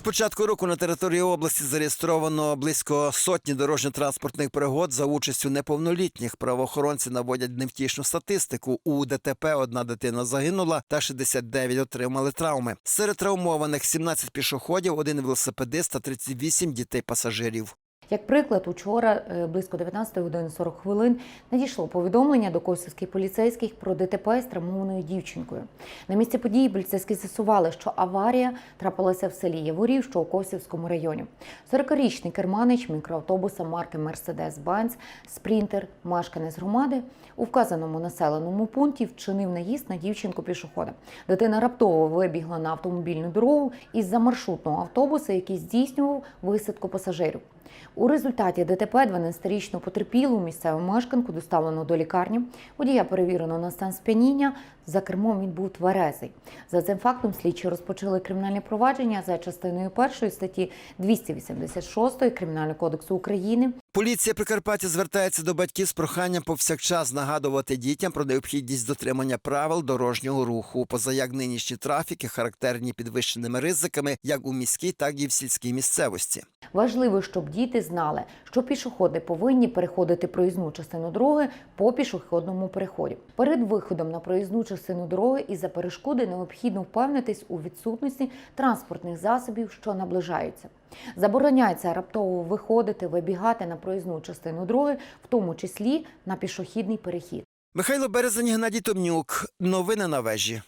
З початку року на території області зареєстровано близько сотні дорожньо-транспортних пригод за участю неповнолітніх. Правоохоронці наводять невтішну статистику. У ДТП одна дитина загинула та 69 отримали травми. Серед травмованих 17 пішоходів, один велосипедист та 38 дітей-пасажирів. Як приклад, учора е, близько 19 години 40 хвилин надійшло повідомлення до косівських поліцейських про ДТП з травмованою дівчинкою. На місці події поліцейські з'ясували, що аварія трапилася в селі Яворів, що у Косівському районі. 40-річний керманич мікроавтобуса марки Mercedes-Benz Спрінтер, мешканець громади, у вказаному населеному пункті вчинив наїзд на дівчинку пішохода. Дитина раптово вибігла на автомобільну дорогу із-за маршрутного автобуса, який здійснював висадку пасажирів. У результаті ДТП 12-річну потерпілу місцеву мешканку доставлено до лікарні. Водія перевірено на стан сп'яніння. За кермом він був тверезий. За цим фактом слідчі розпочали кримінальне провадження за частиною першої статті 286 Кримінального кодексу України. Поліція Прикарпаття звертається до батьків з проханням повсякчас нагадувати дітям про необхідність дотримання правил дорожнього руху, позаяк нинішні трафіки характерні підвищеними ризиками як у міській, так і в сільській місцевості. Важливо, щоб діти знали, що пішоходи повинні переходити проїзну частину дороги по пішохідному переході. Перед виходом на проїзну частину дороги із за перешкоди необхідно впевнитись у відсутності транспортних засобів, що наближаються. Забороняється раптово виходити, вибігати на проїзну частину дороги, в тому числі на пішохідний перехід. Михайло Березень, Геннадій Томнюк. Новини на вежі.